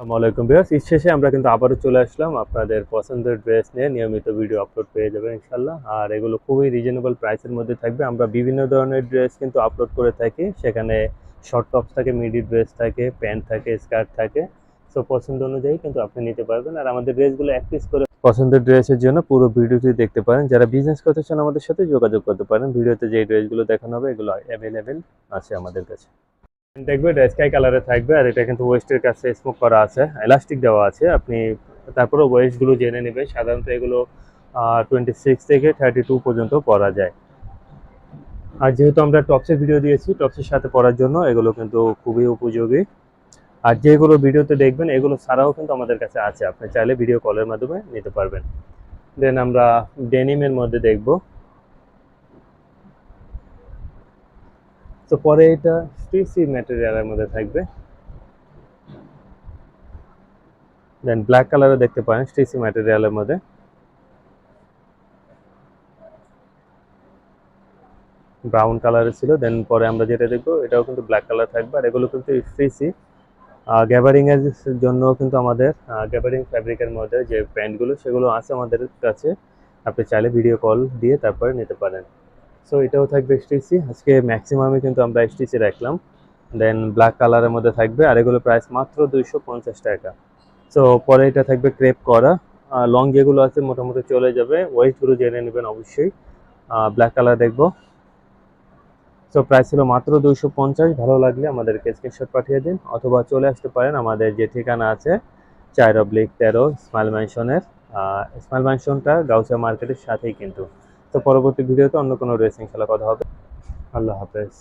আসসালামু আলাইকুম ঈদ শেষে আমরা কিন্তু আবারও চলে আসলাম। আপনাদের পছন্দের ড্রেস নিয়ে নিয়মিত ভিডিও আপলোড পেয়ে যাবেন ইনশাল্লাহ আর এগুলো খুবই রিজনেবল প্রাইসের মধ্যে থাকবে। আমরা বিভিন্ন ধরনের ড্রেস কিন্তু আপলোড করে থাকি। সেখানে শর্ট টপস থাকে মিডি ড্রেস থাকে প্যান্ট থাকে স্কার্ট থাকে। সো পছন্দ অনুযায়ী কিন্তু আপনি নিতে পারবেন। আর আমাদের ড্রেসগুলো এক পিস করে পছন্দের ড্রেসের জন্য পুরো ভিডিওটি দেখতে পারেন। যারা বিজনেস করতে চান আমাদের সাথে যোগাযোগ করতে পারেন। ভিডিওতে যে ড্রেসগুলো দেখানো হবে, এগুলো অ্যাভেলেবেল আছে আমাদের কাছে। দেখবে এটা স্কাই কালারে থাকবে আর এটা কিন্তু ওয়েস্টের কাছে স্মোক করা আছে এলাস্টিক দেওয়া আছে। আপনি তারপরে ওয়েস্টগুলো জেনে নেবেন সাধারণত এগুলো টোয়েন্টি সিক্স থেকে থার্টি টু পর্যন্ত পরা যায়। আর যেহেতু আমরা টপসের ভিডিও দিয়েছি টপসের সাথে পরার জন্য এগুলো কিন্তু খুবই উপযোগী। আর যেগুলো ভিডিওতে দেখবেন, এগুলো ছাড়াও কিন্তু আমাদের কাছে আছে। আপনি চাইলে ভিডিও কলের মাধ্যমে নিতে পারবেন। দেন আমরা ডেনিমের মধ্যে দেখব। তো পরে এটা স্টিসি ম্যাটেরিয়ালের মধ্যে থাকবে। দেন ব্ল্যাক কালারে দেখতে পারেন স্টিসি ম্যাটেরিয়ালের মধ্যে। ব্রাউন কালারের ছিল দেন পরে আমরা যেটা দেখব, এটাও কিন্তু ব্ল্যাক কালার থাকবে, আর এগুলো কিন্তু স্টিসি গ্যাবারিং এর জন্য কিন্তু আমাদের গ্যাবারিং ফ্যাব্রিকের মধ্যে যে প্যান্টগুলো সেগুলো আছে আমাদের কাছে। আপনি চাইলে ভিডিও কল দিয়ে তারপরে নিতে পারেন। সো এটাও থাকবে স্টিসি আজকে ম্যাক্সিমামে কিন্তু আমরা স্টিসি রাখলাম। দেন ব্ল্যাক কালারের মধ্যে থাকবে। আর এগুলো প্রাইস মাত্র দুইশো পঞ্চাশ টাকা। সো পরে এটা থাকবে ক্রেপ করা। লং যেগুলো আছে, মোটামুটি চলে যাবে। ওয়েস্টগুলো জেনে নেবেন অবশ্যই। ব্ল্যাক কালার দেখব। সো প্রাইস ছিল মাত্র দুইশো পঞ্চাশ। ভালো লাগলে আমাদেরকে স্ক্রিনশট পাঠিয়ে দিন। অথবা চলে আসতে পারেন। আমাদের যে ঠিকানা আছে, চার অব্লিক তেরো, স্মাইল ম্যানশনের। স্মাইল ম্যানশনটা গাউসিয়া মার্কেটের সাথেই কিন্তু। তো পরবর্তী ভিডিওতে অন্য কোনো রেসিং খেলা কথা হবে। আল্লাহ হাফেজ।